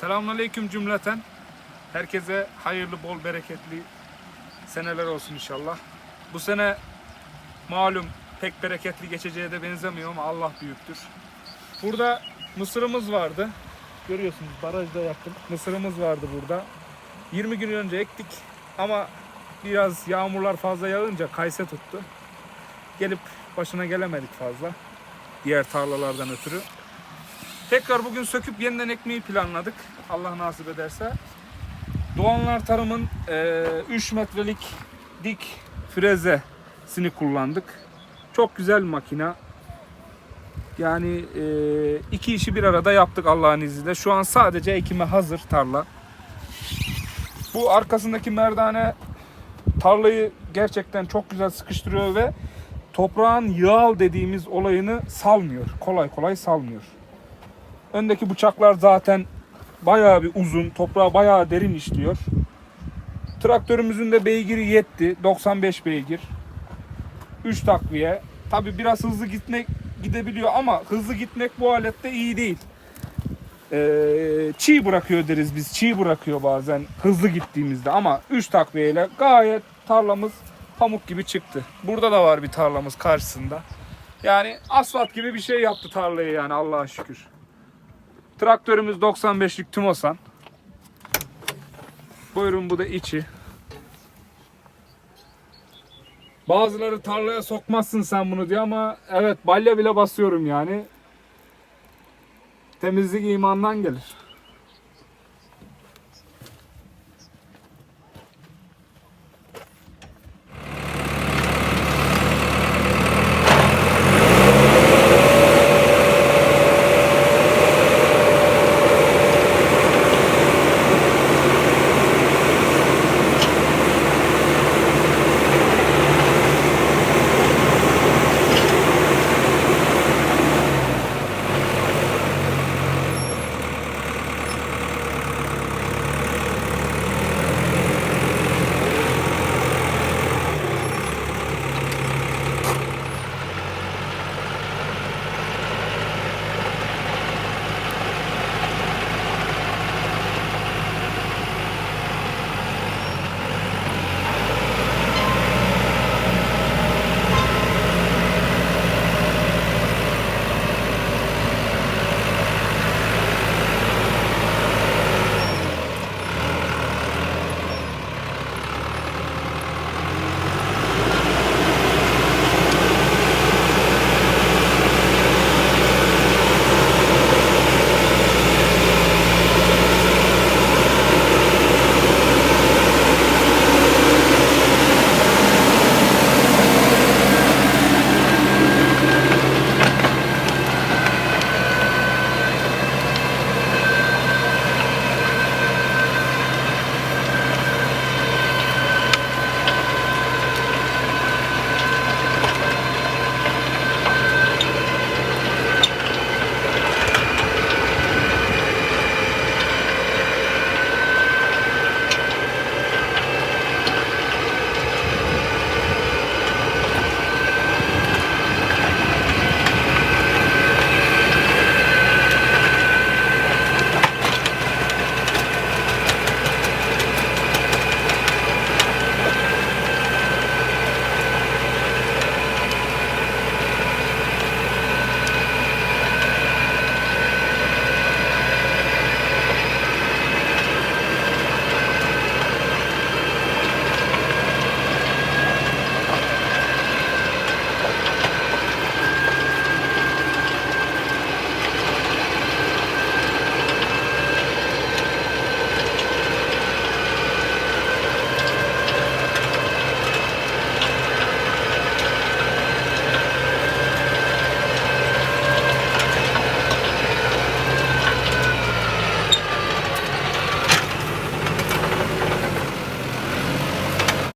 Selamünaleyküm cümleten. Herkese hayırlı, bol, bereketli seneler olsun inşallah. Bu sene malum pek bereketli geçeceğe de benzemiyor ama Allah büyüktür. Burada mısırımız vardı. Görüyorsunuz barajda yakın. Mısırımız vardı burada. 20 gün önce ektik ama biraz yağmurlar fazla yağınca kayse tuttu. Gelip başına gelemedik fazla. Diğer tarlalardan ötürü. Tekrar bugün söküp yeniden ekmeği planladık. Allah nasip ederse. Doğanlar Tarım'ın e, 3 metrelik dik frezesini kullandık. Çok güzel makina. Yani e, iki işi bir arada yaptık Allah'ın izniyle. Şu an sadece ekime hazır tarla. Bu arkasındaki merdane tarlayı gerçekten çok güzel sıkıştırıyor ve toprağın yağal dediğimiz olayını salmıyor. Kolay kolay salmıyor. Öndeki bıçaklar zaten bayağı bir uzun, toprağı bayağı derin işliyor. Traktörümüzün de beygiri yetti. 95 beygir. 3 takviye. Tabi biraz hızlı gitmek gidebiliyor ama hızlı gitmek bu alette iyi değil. Ee, çiğ bırakıyor deriz biz. Çiğ bırakıyor bazen hızlı gittiğimizde ama 3 takviyeyle gayet tarlamız pamuk gibi çıktı. Burada da var bir tarlamız karşısında. Yani asfalt gibi bir şey yaptı tarlayı yani Allah'a şükür. Traktörümüz 95'lik Tümosan. Buyurun bu da içi. Bazıları tarlaya sokmazsın sen bunu diyor ama evet balya bile basıyorum yani. Temizlik imandan gelir.